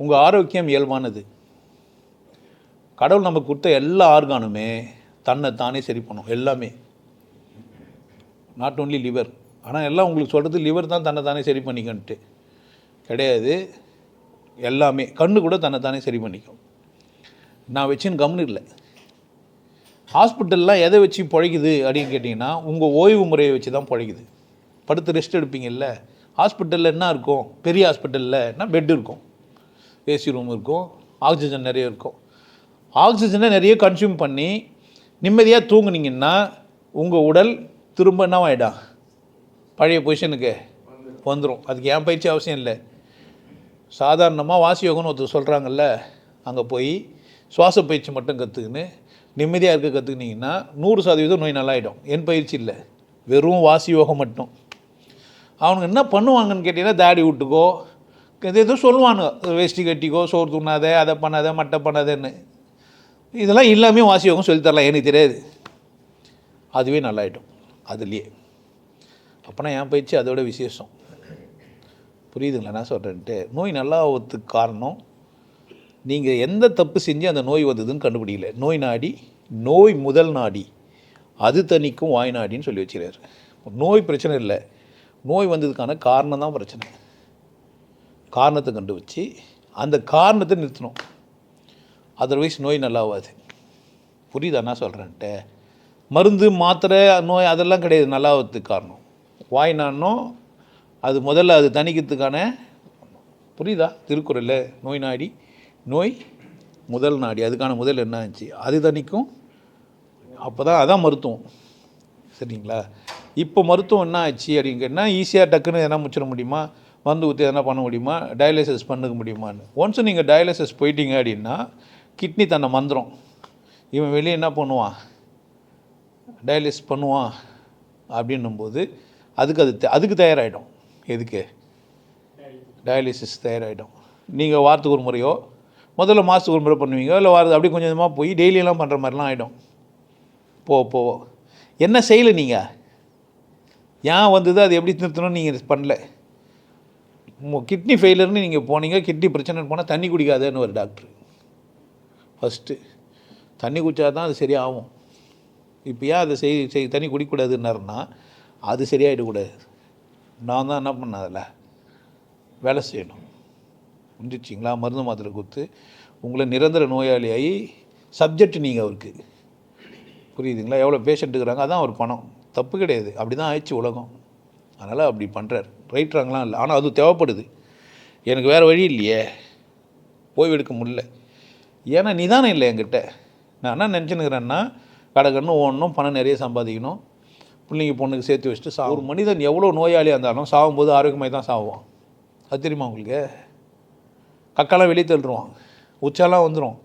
உங்கள் ஆரோக்கியம் இயல்பானது. கடவுள் நமக்கு கொடுத்த எல்லா ஆர்கானுமே தன்னை தானே சரி பண்ணும் எல்லாமே. நாட் ஓன்லி லிவர் ஆனால் எல்லாம் உங்களுக்கு சொல்கிறது லிவர் தான் தன்னை தானே சரி பண்ணிக்கன்ட்டு கிடையாது. எல்லாமே. கண்ணு கூட தன்னை தானே சரி பண்ணிக்கும். நான் வச்சுன்னு கம்னு இல்லை. ஹாஸ்பிட்டல்லாம் எதை வச்சு பிழைக்குது அப்படின்னு கேட்டிங்கன்னா உங்கள் ஓய்வு முறையை வச்சு தான் பிழைக்குது. படுத்து ரெஸ்ட் எடுப்பீங்கல்ல. ஹாஸ்பிட்டலில் என்ன இருக்கும்? பெரிய ஹாஸ்பிட்டலில் என்ன பெட் இருக்கும்? ஏசி ரூம் இருக்கும் ஆக்சிஜன் நிறைய இருக்கும். ஆக்சிஜனை நிறைய கன்சியூம் பண்ணி நிம்மதியாக தூங்குனீங்கன்னா உங்கள் உடல் திரும்ப என்ன ஆகிடும் பழைய பொசிஷனுக்கு வந்துடும் அதுக்கு ஏன் பயிற்சி அவசியம் இல்லை? சாதாரணமாக வாசி யோகம்னு ஒருத்தர் சொல்கிறாங்கல்ல அங்கே போய் சுவாச பயிற்சி மட்டும் கற்றுக்கின்னு நிம்மதியாக இருக்க கற்றுக்கினீங்கன்னா நூறு சதவீதம் நோய் நல்லாயிடும். என் பயிற்சி இல்லை. வெறும் வாசி யோகம் மட்டும். அவனுங்க என்ன பண்ணுவாங்கன்னு கேட்டிங்கன்னா தாடி விட்டுக்கோ. இது எதுவும் சொல்லுவானுங்க வேஷ்டி கட்டிக்கோ சோறு துண்ணாத அதை பண்ணாத மட்டை பண்ணாதன்னு. இதெல்லாம் எல்லாமே வாசி யோகம் சொல்லித் தரலாம். எனக்கு தெரியாது. அதுவே நல்லாயிட்டும் அதுலேயே. அப்போனா என் பயிற்சி அதோட விசேஷம். புரியுதுங்களா? நான் சொல்கிறேன்ட்டு நோய் நல்லாவதுக்கு காரணம் நீங்கள் எந்த தப்பு செஞ்சு அந்த நோய் வந்ததுன்னு கண்டுபிடிக்கல. நோய் நாடி நோய் முதல் நாடி. அது தனிக்கும் வாய் நாடின்னு சொல்லி வச்சுக்கிறாரு. நோய் பிரச்சனை இல்லை. நோய் வந்ததுக்கான காரணம் தான் பிரச்சனை. காரணத்தை கண்டுபிடிச்சி அந்த காரணத்தை நிறுத்தணும். அதர்வைஸ் நோய் நல்லாவாது. புரியுதா நான் சொல்கிறேன்ட்டு மருந்து மாத்திரை நோய் அதெல்லாம் கிடையாது. நல்லாவதுக்கு காரணம். வாய்னானோ அது முதல்ல அது தணிக்கிறதுக்கான புரியுதா? திருக்குறளில் நோய் நாடி. நோய் முதல் நாடி. அதுக்கான முதல் என்ன ஆச்சு? அது தணிக்கும். அப்போ தான் அதான் மருத்துவம். சரிங்களா? இப்போ மருத்துவம் என்ன ஆச்சு அப்படின்னு கேட்டால் ஈஸியாக டக்குன்னு எதனா முடிச்சிட முடியுமா? மருந்து ஊற்றி எதனா பண்ண முடியுமா? டயாலிசிஸ் பண்ணுக்க முடியுமான்னு. ஒன்ஸ் நீங்கள் டயாலிசிஸ் போயிட்டீங்க அப்படின்னா கிட்னி தன்னை மந்திரம். இவன் வெளியே என்ன பண்ணுவான்? டயாலிசிஸ் பண்ணுவான் அப்படின்னும்போது அதுக்கு அது அதுக்கு தயாராகிடும் எதுக்கு? டயாலிசிஸ் தயாராகிடும் நீங்கள் வாரத்துக்கு ஒரு முறையோ முதல்ல மாதத்துக்கு ஒரு முறை பண்ணுவீங்க இல்லை வாரத்து அப்படி கொஞ்சம் கொஞ்சமாக போய் டெய்லியெல்லாம் பண்ணுற மாதிரிலாம் ஆகிடும் போ போ. என்ன செய்யலை நீங்கள் ஏன் வந்தது? அது எப்படி நிறுத்தணும்னு நீங்கள் பண்ணல. கிட்னி ஃபெயிலர்னு நீங்கள் போனீங்க கிட்னி பிரச்சனை போனால் தண்ணி குடிக்காதேன்னு ஒரு டாக்டர் ஃபஸ்ட்டு தண்ணி குடித்தா தான் அது சரியாகும். இப்போ ஏன் அதை செய் செய் தண்ணி குடிக்கூடாதுன்னாருன்னா அது சரியாயிடக்கூடாது. நான் தான் என்ன பண்ணேன் அதில்? வேலை செய்யணும். புரிஞ்சிச்சிங்களா மருந்து மாத்திரை கொடுத்து உங்களை நிரந்தர நோயாளியாகி சப்ஜெக்ட் நீங்கள் அவருக்கு. புரியுதுங்களா? எவ்வளோ பேஷண்ட் இருக்கிறாங்க அதான் அவர் பணம். தப்பு கிடையாது. அப்படி தான் ஆயிடுச்சு உலகம். அதனால் அப்படி பண்ணுறாரு ரைட்ராங்கலாம் இல்லை. ஆனால் அது தேவைப்படுது. எனக்கு வேறு வழி இல்லையே. ஓய்வு எடுக்க முடியல. ஏன்னா நிதானம் இல்லை என்கிட்ட. நான் என்ன நினச்சினுக்கிறேன்னா கடகன்னு ஓடணும் பணம் நிறைய சம்பாதிக்கணும். பிள்ளைங்க பொண்ணுக்கு சேர்த்து வச்சுட்டு சா ஒரு மனிதன் எவ்வளோ நோயாளியாக இருந்தாலும் சாகும்போது ஆரோக்கியமாக தான் சாவான் அது தெரியுமா உங்களுக்கு? கக்காலாம் வெளியே தள்ளுருவான். உச்சாலாம் வந்துடும்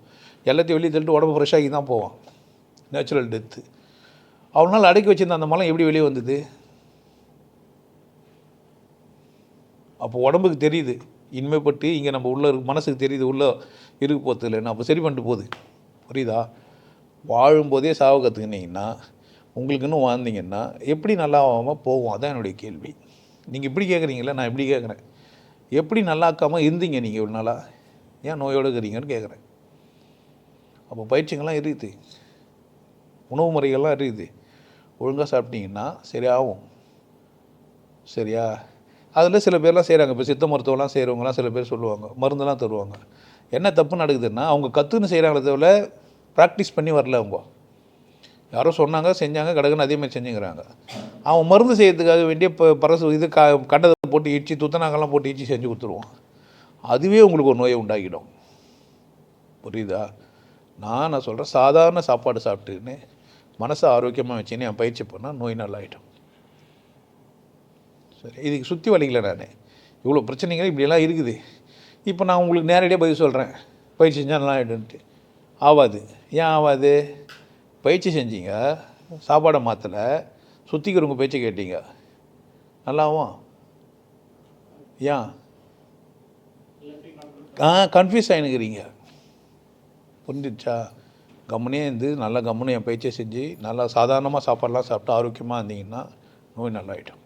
எல்லாத்தையும் வெளியே தள்ளிட்டு உடம்பு ஃப்ரெஷ்ஷாகி தான் போவான். நேச்சுரல் டெத்து அவனால் அடக்கி வச்சிருந்த அந்த மலம் எப்படி வெளியே வந்தது? அப்போ உடம்புக்கு தெரியுது. இனிமேப்பட்டு இங்கே நம்ம உள்ள இருக்கு மனசுக்கு தெரியுது உள்ளே இருக்கு போகிறது இல்லைன்னு அப்போ சரி பண்ணிட்டு போகுது. புரியுதா? வாழும்போதே சாவு கற்றுக்கினீங்கன்னா உங்களுக்கு இன்னும் வாழ்ந்தீங்கன்னா எப்படி நல்லா ஆகாமல் போகும்? அதான் என்னுடைய கேள்வி. நீங்கள் இப்படி கேட்குறீங்களா நான் இப்படி கேட்குறேன் எப்படி நல்லாக்காமல் இருந்தீங்க நீங்கள் இவ்வளோ நாளாக ஏன் நோயோடு இருக்கிறீங்கன்னு கேட்குறேன் அப்போ பயிற்சிகள்லாம் இருக்குது. உணவு முறைகள்லாம் இருக்குது. ஒழுங்காக சாப்பிட்டீங்கன்னா சரியாகும். சரியா? அதில் சில பேர்லாம் செய்கிறாங்க இப்போ சித்த மருத்துவம்லாம் செய்கிறவங்கலாம் சில பேர் சொல்லுவாங்க. மருந்தெல்லாம் தருவாங்க. என்ன தப்பு நடக்குதுன்னா அவங்க கற்றுன்னு செய்கிறாங்களே தவிர ப்ராக்டிஸ் பண்ணி வரல அவங்க. யாரோ சொன்னாங்க செஞ்சாங்க கடக்குன்னு அதே மாதிரி செஞ்சுக்கிறாங்க. அவன் மருந்து செய்யறதுக்காக வேண்டிய இப்போ பரசு இது க கண்டதை போட்டு இடிச்சு துத்தநாங்கெல்லாம் போட்டு இடிச்சு செஞ்சு கொடுத்துருவான். அதுவே உங்களுக்கு ஒரு நோயை உண்டாக்கிடும். புரியுதா? நான் நான் சொல்கிறேன் சாதாரண சாப்பாடு சாப்பிட்டுன்னு மனசை ஆரோக்கியமாக வச்சுன்னு என் பயிற்சி பண்ணால் நோய் நல்லாயிடும் சரி இதுக்கு சுற்றி வலிக்கல நான்? இவ்வளோ பிரச்சனைகள் இப்படியெல்லாம் இருக்குது. இப்போ நான் உங்களுக்கு நேரடியாக பதில் சொல்கிறேன் பயிற்சி செஞ்சால் நல்லா ஆகிடும்ட்டு ஆகாது ஏன் ஆகாது பயிற்சி செஞ்சீங்க சாப்பாடை மாற்றலை சுற்றிக்கிறவங்க பேச்சை கேட்டீங்க. நல்லாவும் ஏன்? ஆ கன்ஃபியூஸ் ஆகினுக்கிறீங்க புரிஞ்சிடுச்சா கம்முனே இருந்து நல்லா கம்முனு என் பயிற்சியை செஞ்சு நல்லா சாதாரணமாக சாப்பாடெலாம் சாப்பிட்டு ஆரோக்கியமாக இருந்தீங்கன்னா நோய் நல்லாயிட்டோம்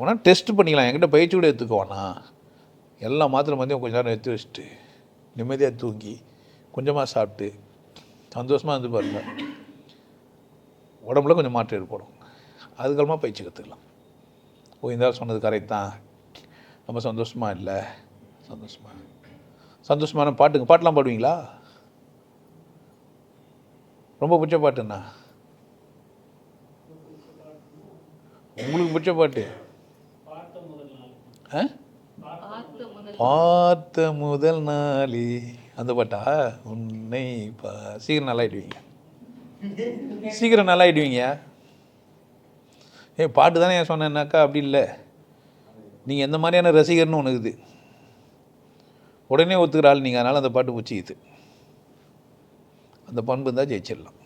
வேணால் டெஸ்ட் பண்ணிக்கலாம். என்கிட்ட பயிற்சி கூட எடுத்துக்கோண்ணா எல்லா மாத்திரை மதியம் கொஞ்ச நேரம் எடுத்து வச்சுட்டு நிம்மதியாக தூங்கி கொஞ்சமாக சாப்பிட்டு சந்தோஷமாக இருந்து பாருங்க. உடம்புல கொஞ்சம் மாற்றம் ஏற்படும். அதுக்கப்புறமா பயிற்சி கற்றுக்கலாம் ஓ இந்த ஆள் சொன்னது கரெக்ட் தான். ரொம்ப சந்தோஷமாக இல்லை. சந்தோஷமா. சந்தோஷமான பாட்டுங்க. பாட்டெலாம் பாடுவீங்களா? ரொம்ப பிடிச்ச பாட்டுண்ணா. உங்களுக்கு பிடிச்ச பாட்டு. பார்த்த முதல் நாளே. அந்த பாட்டா? உன்னை பா சீக்கிரம் நல்லா ஆயிடுவீங்க சீக்கிரம் நல்லா ஆயிடுவீங்க ஏ பாட்டு தானே ஏன் சொன்னேன்னாக்கா அப்படி இல்லை. நீங்கள் எந்த மாதிரியான ரசிகர்னு ஒன்று இருக்குது. உடனே ஒத்துக்கிற ஆள் நீங்கள் அதனால் அந்த பாட்டு பிடிச்சிக்குது அந்த பண்பு இருந்தால் ஜெயிச்சிடலாம்.